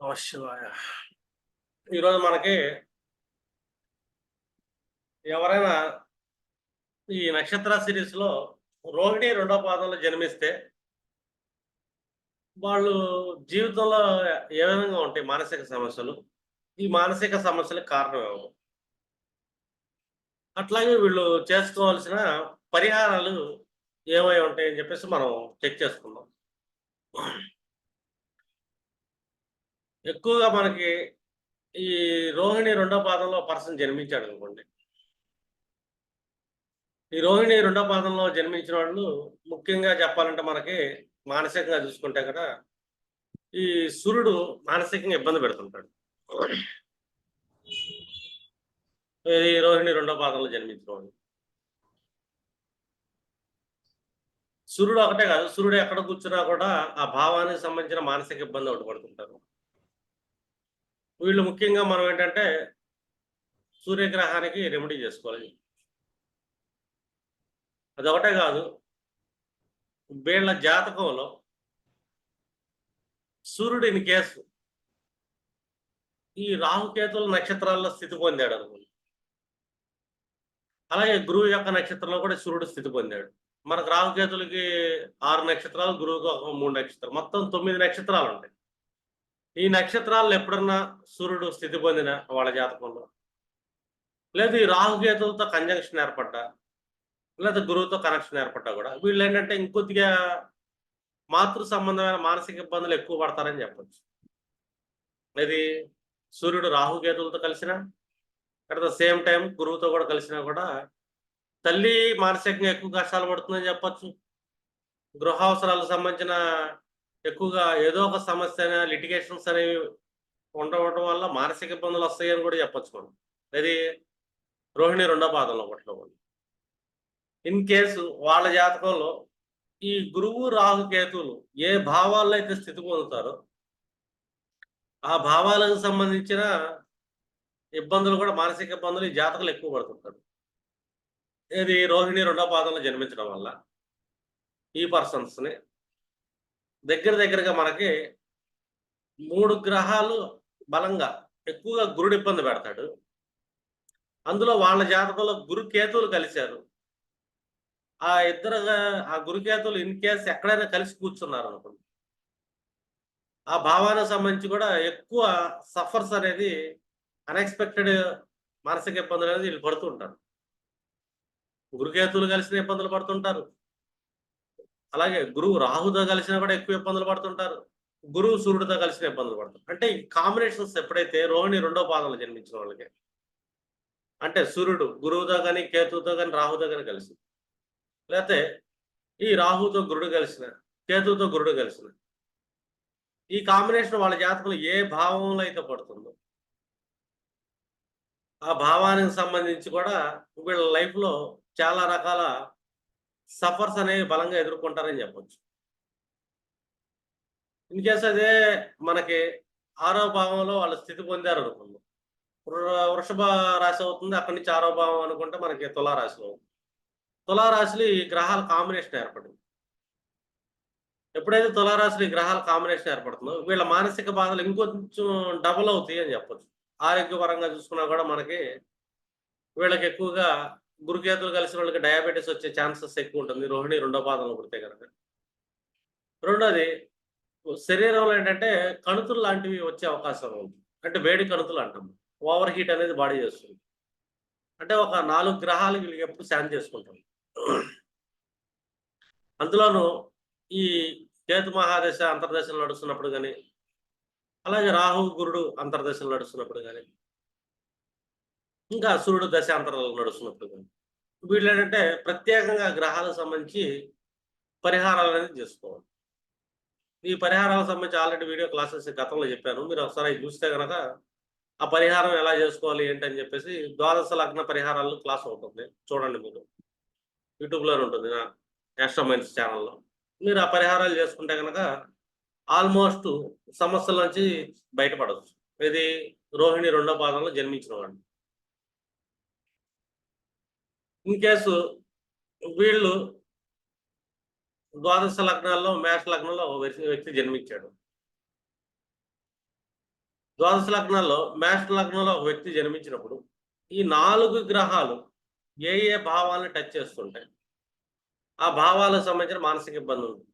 నమ ఈరోజు మనకి ఎవరైనా ఈ నక్షత్ర సిరీస్లో రోహిణి రెండో పాదంలో జన్మిస్తే వాళ్ళు జీవితంలో ఏ విధంగా ఉంటాయి మానసిక సమస్యలు? ఈ మానసిక సమస్యలకు కారణం ఎవరు? అట్లాగే వీళ్ళు చేసుకోవాల్సిన పరిహారాలు ఏమై ఉంటాయని చెప్పేసి మనం చెక్ చేసుకుందాం. ఎక్కువగా మనకి ఈ రోహిణి రెండో పాదంలో పర్సన్ జన్మించాడు అనుకోండి. ఈ రోహిణి రెండో పాదంలో జన్మించిన వాళ్ళు ముఖ్యంగా చెప్పాలంటే మనకి మానసికంగా చూసుకుంటే కదా ఈ సూర్యుడు మానసికంగా ఇబ్బంది పెడుతుంటాడు. ఈ రోహిణి రెండో పాదంలో జన్మించిన వాళ్ళు. సూర్యుడు ఒకటే కాదు సూర్యుడు ఎక్కడ కూర్చున్నా కూడా ఆ భావానికి సంబంధించిన మానసిక ఇబ్బంది ఒకటి పడుతుంటారు. వీళ్ళు ముఖ్యంగా మనం ఏంటంటే సూర్యగ్రహానికి రెమెడీ చేసుకోవాలి. అదొకటే కాదు వీళ్ళ జాతకంలో సూర్యుడిని కేసు ఈ రాహుకేతుల నక్షత్రాల్లో స్థితి పొందాడు అనుకోండి. అలాగే గురువు యొక్క నక్షత్రంలో కూడా సూర్యుడు స్థితి పొందాడు. మనకు రాహుకేతులకి ఆరు నక్షత్రాలు గురువుకి ఒక మూడు నక్షత్రాలు మొత్తం తొమ్మిది నక్షత్రాలు ఉంటాయి. ఈ నక్షత్రాలను ఎప్పుడన్నా సూర్యుడు స్థితి పొందిన వాళ్ళ జాతకంలో? లేదు ఈ రాహుకేతులతో కంజంక్షన్ ఏర్పడ్డా? లేదా గురువుతో కనెక్షన్ ఏర్పడ్డా కూడా? వీళ్ళు ఏంటంటే ఇంకొద్దిగా మాతృ సంబంధమైన మానసిక ఇబ్బందులు ఎక్కువ పడతారని చెప్పచ్చు. ఇది సూర్యుడు రాహుకేతులతో కలిసిన అట్ ద సేమ్ టైం గురువుతో కూడా కలిసినా కూడా తల్లి మానసికంగా ఎక్కువ కష్టాలు పడుతుందని చెప్పచ్చు. గృహావసరాలకు సంబంధించిన ఎక్కువగా ఏదో ఒక సమస్య లిటిగేషన్స్ అనేవి ఉండవడం వల్ల మానసిక ఇబ్బందులు వస్తాయని కూడా చెప్పచ్చు మనం. అది రోహిణి రెండో పాదంలో పట్టుకోవాలి ఇన్ కేసు వాళ్ళ జాతకంలో ఈ గురువు రాహు కేతువులు ఏ భావాల్లో అయితే స్థితి పొందుతారో ఆ భావాలకు సంబంధించిన ఇబ్బందులు కూడా మానసిక ఇబ్బందులు ఈ జాతకులు ఎక్కువ పడుతుంటారు. ఇది రోహిణి రెండో పాదంలో జన్మించడం వల్ల ఈ పర్సన్స్ని దగ్గర దగ్గరగా మనకి మూడు గ్రహాలు బలంగా ఎక్కువగా గురుడు ఇబ్బంది పెడతాడు. అందులో వాళ్ళ జాతకంలో గురుకేతువులు కలిశారు. ఆ ఇద్దరు ఆ గురుకేతువులు ఇన్ కేస్ ఎక్కడైనా కలిసి కూర్చున్నారు అనుకోండి. ఆ భావానికి సంబంధించి కూడా ఎక్కువ సఫర్స్ అనేది అన్ఎక్స్పెక్టెడ్ మానసిక ఇబ్బందులు అనేది వీళ్ళు పడుతుంటారు గురుకేతువులు కలిసిన ఇబ్బందులు పడుతుంటారు అలాగే గురువు రాహుతో కలిసినా కూడా ఎక్కువ ఇబ్బందులు పడుతుంటారు. గురువు సూర్యుడితో కలిసిన ఇబ్బందులు పడతారు అంటే ఈ కాంబినేషన్స్ ఎప్పుడైతే రోహిణి రెండో పాదంలో జన్మించిన వాళ్ళకి అంటే సూర్యుడు గురువుతో కానీ కేతువుతో కానీ రాహుతో కానీ కలిసి లేకపోతే ఈ రాహుతో గురుడు కలిసిన కేతువుతో గురుడు కలిసిన ఈ కాంబినేషన్ వాళ్ళ జాతకంలో ఏ భావంలో అయితే పడుతుందో ఆ భావానికి సంబంధించి కూడా వీళ్ళ లైఫ్లో చాలా రకాల సఫర్స్ అనేవి బలంగా ఎదుర్కొంటారని చెప్పొచ్చు. ఇన్ కేసు అదే మనకి ఆరో భావంలో వాళ్ళు స్థితి పొందారు అనుకుందాం. వృషభ రాశి అవుతుంది అక్కడి నుంచి ఆరో భావం అనుకుంటే మనకి తులారాశిలో అవుతుంది తులారాశిలో ఈ గ్రహాల కాంబినేషన్ ఏర్పడింది. ఎప్పుడైతే తులారాశులు ఈ గ్రహాల కాంబినేషన్ ఏర్పడుతుందో వీళ్ళ మానసిక బాధలు ఇంకొంచెం డబుల్ అవుతాయి అని చెప్పొచ్చు. ఆరోగ్యపరంగా చూసుకున్నా కూడా మనకి వీళ్ళకి ఎక్కువగా గురుకేతులు కలిసిన వాళ్ళకి డయాబెటీస్ వచ్చే ఛాన్సెస్ ఎక్కువ ఉంటుంది. రోహిణి రెండో పాదంలో పుడితే కనుక. రెండోది శరీరంలో ఏంటంటే కణుతులు లాంటివి వచ్చే అవకాశం ఉంది. అంటే వేడి కణుతులు అంటాం. ఓవర్ హీట్ అనేది బాడీ చేస్తుంది. అంటే ఒక నాలుగు గ్రహాలు వీళ్ళకి ఎప్పుడు శాంతి చేసుకుంటాం. అందులోనూ ఈ కేతు మహాదశ అంతర్దశలు నడుస్తున్నప్పుడు కానీ అలాగే రాహు గురుడు అంతర్దశలు నడుస్తున్నప్పుడు కానీ ఇంకా సూర్యుడు దశాంతరాలు నడుస్తున్నప్పుడు కానీ. వీళ్ళు ఏంటంటే ప్రత్యేకంగా గ్రహాలకు సంబంధించి పరిహారాలు అనేది చేసుకోవాలి. ఈ పరిహారాలకు సంబంధించి ఆల్రెడీ వీడియో క్లాసెస్ గతంలో చెప్పాను. మీరు ఒకసారి చూస్తే కనుక ఆ పరిహారం ఎలా చేసుకోవాలి ఏంటని చెప్పేసి ద్వాదశ లగ్న పరిహారాలు క్లాస్ ఉంటుంది. చూడండి మీరు. యూట్యూబ్లో ఉంటుంది నా యాస్ట్రోమైన్స్ ఛానల్లో. మీరు ఆ పరిహారాలు చేసుకుంటే కనుక ఆల్మోస్ట్ సమస్యల నుంచి బయటపడవచ్చు ఇది రోహిణి రెండో పాదంలో జన్మించిన వాడిని ఇన్ కేసు వీళ్ళు ద్వాదశ లగ్నాల్లో మేష లగ్నంలో వ్యక్తి జన్మించాడు. ద్వాదశ లగ్నాల్లో మేష లగ్నంలో ఒక వ్యక్తి జన్మించినప్పుడు ఈ నాలుగు గ్రహాలు ఏ ఏ భావాలను టచ్ చేస్తుంటాయి? ఆ భావాలకు సంబంధించిన మానసిక ఇబ్బంది ఉంది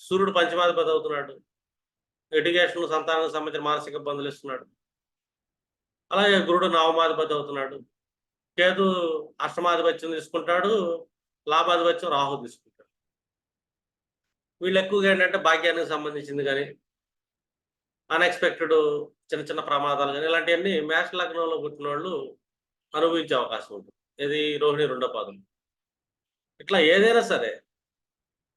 సూర్యుడు పంచమాధిపతి అవుతున్నాడు. ఎడ్యుకేషన్ సంతానానికి సంబంధించిన మానసిక ఇబ్బందులు ఇస్తున్నాడు. అలాగే గురుడు నవమాధిపతి అవుతున్నాడు. కేతు అష్టమాధిపత్యం తీసుకుంటాడు లాభాధిపత్యం రాహు తీసుకుంటాడు. వీళ్ళు ఎక్కువగా ఏంటంటే భాగ్యానికి సంబంధించింది కానీ అన్ఎక్స్పెక్టెడ్ చిన్న చిన్న ప్రమాదాలు కానీ ఇలాంటివన్నీ మేష లగ్నంలో పుట్టిన వాళ్ళు అనుభవించే అవకాశం ఉంటుంది. ఇది రోహిణి రెండో పాదం. ఇట్లా ఏదైనా సరే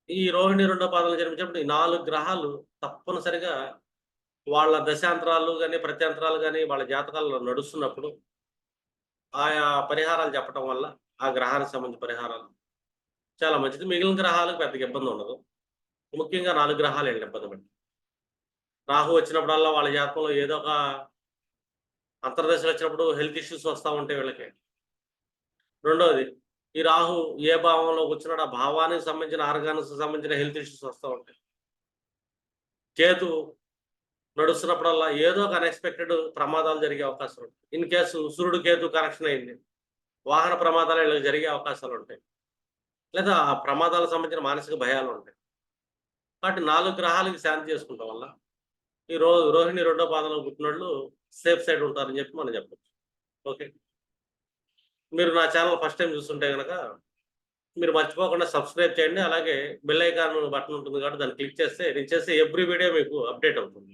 ఈ రోహిణి రెండో పాదాలు జన్మించినప్పుడు ఈ నాలుగు గ్రహాలు తప్పనిసరిగా వాళ్ళ దశాంతరాలు కానీ ప్రత్యంతరాలు కానీ వాళ్ళ జాతకాల్లో నడుస్తున్నప్పుడు ఆయా పరిహారాలు చెప్పడం వల్ల ఆ గ్రహానికి సంబంధించిన పరిహారాలు చాలా మంచిది. మిగిలిన గ్రహాలకు పెద్దగా ఇబ్బంది ఉండదు. ముఖ్యంగా నాలుగు గ్రహాలు వెళ్ళి ఇబ్బంది పడి. రాహు వచ్చినప్పుడల్లా వాళ్ళ జాతకంలో ఏదో ఒక అంతర్దశలు వచ్చినప్పుడు హెల్త్ ఇష్యూస్ వస్తూ ఉంటాయి వీళ్ళకి. రెండోది ఈ రాహు ఏ భావంలో వచ్చినాడు ఆ భావానికి సంబంధించిన ఆర్గానిక్స్ సంబంధించిన హెల్త్ ఇష్యూస్ వస్తూ ఉంటాయి. కేతు నడుస్తున్నప్పుడల్లా ఏదో ఒక అన్ఎక్స్పెక్టెడ్ ప్రమాదాలు జరిగే అవకాశం ఉంటాయి. ఇన్ కేసు సూర్యుడు కేతు కనెక్షన్ అయింది వాహన ప్రమాదాలు ఇలా జరిగే అవకాశాలు ఉంటాయి. లేదా ఆ ప్రమాదాలకు సంబంధించిన మానసిక భయాలు ఉంటాయి. కాబట్టి నాలుగు గ్రహాలకి శాంతి చేసుకుంటాం వల్ల ఈ రో రోహిణి రెండో పాదంలో పుట్టినోళ్ళు సేఫ్ సైడ్ ఉంటారని చెప్పి మనం చెప్పచ్చు. ఓకే? మీరు నా ఛానల్ ఫస్ట్ టైం చూస్తుంటే కనుక మీరు మర్చిపోకుండా సబ్స్క్రైబ్ చేయండి. అలాగే బెల్ ఐకాన్ బటన్ ఉంటుంది కాబట్టి దాన్ని క్లిక్ చేస్తే నేను చేసే ఎవ్రీ వీడియో మీకు అప్డేట్ అవుతుంది.